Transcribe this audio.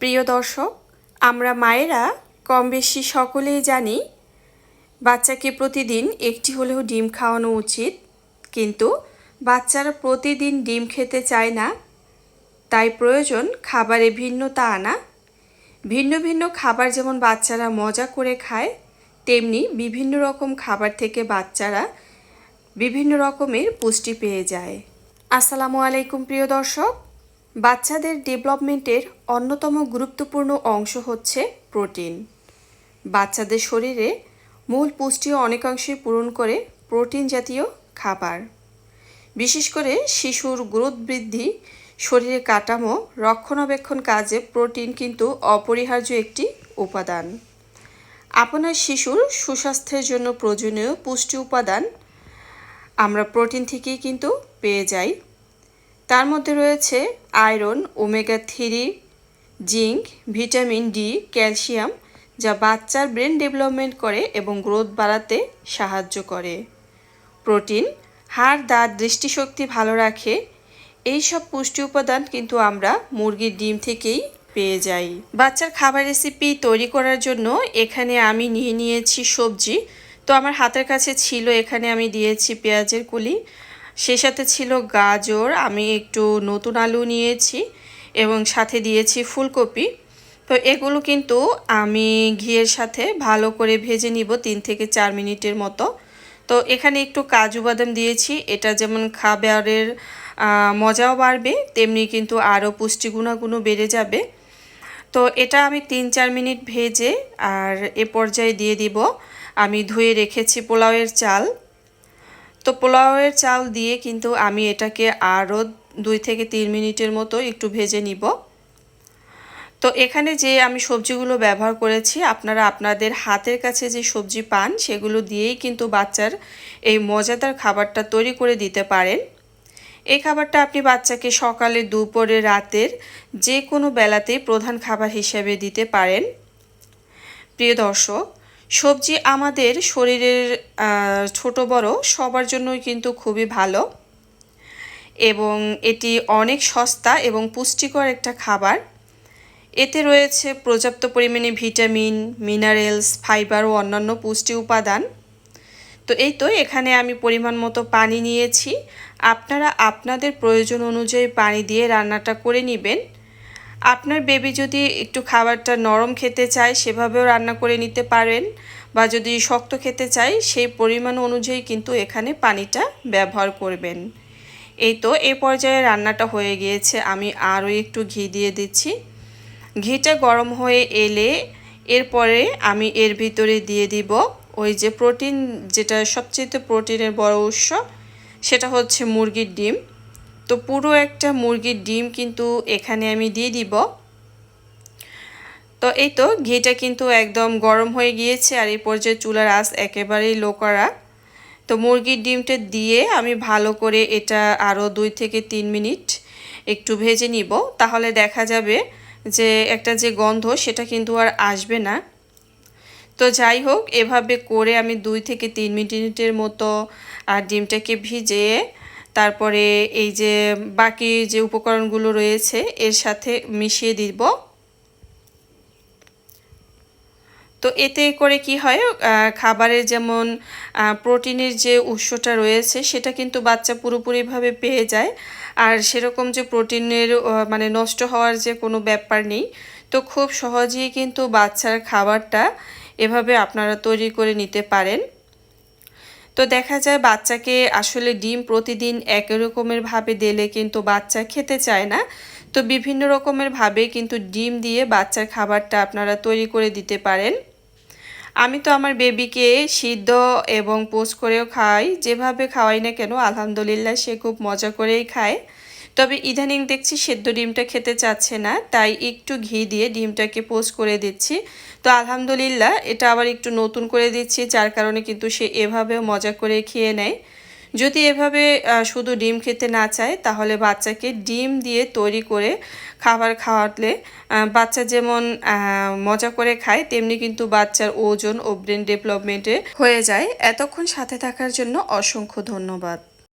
প্রিয় দর্শক, আমরা মায়েরা কম বেশি সকলেই জানি বাচ্চাকে প্রতিদিন একটি হলেও ডিম খাওয়ানো উচিত, কিন্তু বাচ্চারা প্রতিদিন ডিম খেতে চায় না, তাই প্রয়োজন খাবারে ভিন্নতা আনা। ভিন্ন ভিন্ন খাবার যেমন বাচ্চারা মজা করে খায়, তেমনি বিভিন্ন রকম খাবার থেকে বাচ্চারা বিভিন্ন রকমের পুষ্টি পেয়ে যায়। আসসালামু আলাইকুম প্রিয় দর্শক বাচ্চাদের ডেভেলপমেন্টের অন্যতম গুরুত্বপূর্ণ অংশ হচ্ছে প্রোটিন। বাচ্চাদের শরীরে মূল পুষ্টি অনেকাংশই পূরণ করে প্রোটিন জাতীয় খাবার। বিশেষ করে শিশুর গ্রোথ বৃদ্ধি শরীরে কাঠামো, রক্ষণাবেক্ষণ কাজে প্রোটিন কিন্তু অপরিহার্য একটি উপাদান। আপনার শিশুর সুস্বাস্থ্যের জন্য প্রয়োজনীয় পুষ্টি উপাদান আমরা প্রোটিন থেকেই কিন্তু পেয়ে যাই। তার মধ্যে রয়েছে iron, omega three, zinc, vitamin D, calcium, যা বাচ্চার ব্রেন ডেভেলপমেন্ট করে এবং গ্রোথ বাড়াতে সাহায্য করে। প্রোটিন, হাড়, দাঁত, দৃষ্টিশক্তি ভালো রাখে। এই সব পুষ্টি উপাদান কিন্তু আমরা মুরগির ডিম থেকেই পেয়ে যাই। বাচ্চার খাবার রেসিপি তৈরি করার জন্য এখানে আমি নিয়ে নিয়েছি সবজি। তো আমার হাতের কাছে ছিল, এখানে আমি দিয়েছি পেঁয়াজের কুলি। সে সাথে ছিল গাজর, আমি একটু নতুন আলু নিয়েছি এবং সাথে দিয়েছি ফুলকপি। তো এগুলো কিন্তু আমি ঘিয়ের সাথে ভালো করে ভেজে নিব তিন থেকে চার মিনিটের মতো। তো এখানে একটু কাজু বাদাম দিয়েছি, এটা যেমন খাবারের মজাও বাড়বে, তেমনি কিন্তু আরও পুষ্টি গুণাগুণও বেড়ে যাবে। তো এটা আমি তিন চার মিনিট ভেজে আর এ পর্যায়ে দিয়ে দিব। আমি ধুয়ে রেখেছি পোলাওয়ের চাল। তো পোলাওয়ের চাল দিয়ে কিন্তু আমি এটাকে আরও দুই থেকে তিন মিনিটের মতো একটু ভেজে নিব। তো এখানে যে আমি সবজিগুলো ব্যবহার করেছি, আপনারা আপনাদের হাতের কাছে যে সবজি পান, সেগুলো দিয়েই কিন্তু বাচ্চার এই মজাদার খাবারটা তৈরি করে দিতে পারেন। এই খাবারটা আপনি বাচ্চাকে সকালে, দুপুরে, রাতের যে কোনো বেলাতেই প্রধান খাবার হিসেবে দিতে পারেন। প্রিয় দর্শক সবজি আমাদের শরীরের ছোট বড় সবার জন্যই কিন্তু খুবই ভালো। এবং এটি অনেক সস্তা এবং পুষ্টিকর একটা খাবার। এতে রয়েছে পর্যাপ্ত পরিমাণে ভিটামিন, মিনারেলস, ফাইবার ও অন্যান্য পুষ্টি উপাদান। তো এই তো, এখানে আমি পরিমাণ মতো পানি নিয়েছি। আপনারা আপনাদের প্রয়োজন অনুযায়ী পানি দিয়ে রান্নাটা করে নেবেন। আপনার বেবি যদি একটু খাবারটা নরম খেতে চায়, সেভাবেও রান্না করে নিতে পারেন বা যদি শক্ত খেতে চায়, সেই পরিমাণ অনুযায়ী কিন্তু এখানে পানিটা ব্যবহার করবেন। এই তো এ পর্যায়ে রান্নাটা হয়ে গিয়েছে। আমি আরও একটু ঘি দিয়ে দিচ্ছি। ঘিটা গরম হয়ে এলে এরপরে আমি এর ভিতরে দিয়ে দিব ওই যে প্রোটিন যেটা সবচেয়ে প্রোটিনের বড় উৎস, সেটা হচ্ছে মুরগির ডিম। তো পুরো একটা মুরগির ডিম কিন্তু এখানে আমি দিয়ে দিব। তো এই তো ঘিটা কিন্তু একদম গরম হয়ে গিয়েছে আর এই পর্যায়ে চুলার আঁচ একেবারেই লো করা। তো মুরগির ডিমটা দিয়ে আমি ভালো করে এটা আরও দুই থেকে তিন মিনিট একটু ভেজে নিব। তাহলে দেখা যাবে যে একটা যে গন্ধ সেটা কিন্তু আর আসবে না। তো যাই হোক, এভাবে করে আমি দুই থেকে তিন মিনিটের মতো আর ডিমটাকে ভিজিয়ে তারপরে এই যে বাকি যে উপকরণগুলো রয়েছে, এর সাথে মিশিয়ে দিব। তো এতে করে কি হয় খাবারের যেমন প্রোটিনের যে উৎসটা রয়েছে, সেটা কিন্তু বাচ্চা পুরোপুরিভাবে পেয়ে যায়। আর সেরকম যে প্রোটিনের মানে নষ্ট হওয়ার যে কোনো ব্যাপার নেই। তো খুব সহজেই কিন্তু বাচ্চার খাবারটা এভাবে আপনারা তৈরি করে নিতে পারেন। তো দেখা যায় বাচ্চাকে আসলে ডিম প্রতিদিন একই রকমের ভাবে দিলে কিন্তু বাচ্চা খেতে চায় না। তো বিভিন্ন রকমের ভাবে কিন্তু ডিম দিয়ে বাচ্চার খাবারটা আপনারা তৈরি করে দিতে পারেন। আমি তো আমার বেবিকে সিদ্ধ এবং পোস্ট করেও খাই যেভাবে খাওয়াই না কেন, আলহামদুলিল্লাহ সে খুব মজা করেই খায়। তবে ইদানিং দেখছি সেদ্ধ ডিমটা খেতে চাচ্ছে না, তাই একটু ঘি দিয়ে ডিমটাকে পোস্ট করে দিচ্ছি। তো আলহামদুলিল্লাহ, এটা আবার একটু নতুন করে দিচ্ছি, যার কারণে কিন্তু সে এভাবেও মজা করে খেয়ে নেয়। যদি এভাবে শুধু ডিম খেতে না চায়, তাহলে বাচ্চাকে ডিম দিয়ে তৈরি করে খাবার খাওয়ালে বাচ্চা যেমন মজা করে খায়, তেমনি কিন্তু বাচ্চার ওজন ও ব্রেন ডেভেলপমেন্টে হয়ে যায়। এতক্ষণ সাথে থাকার জন্য অসংখ্য ধন্যবাদ।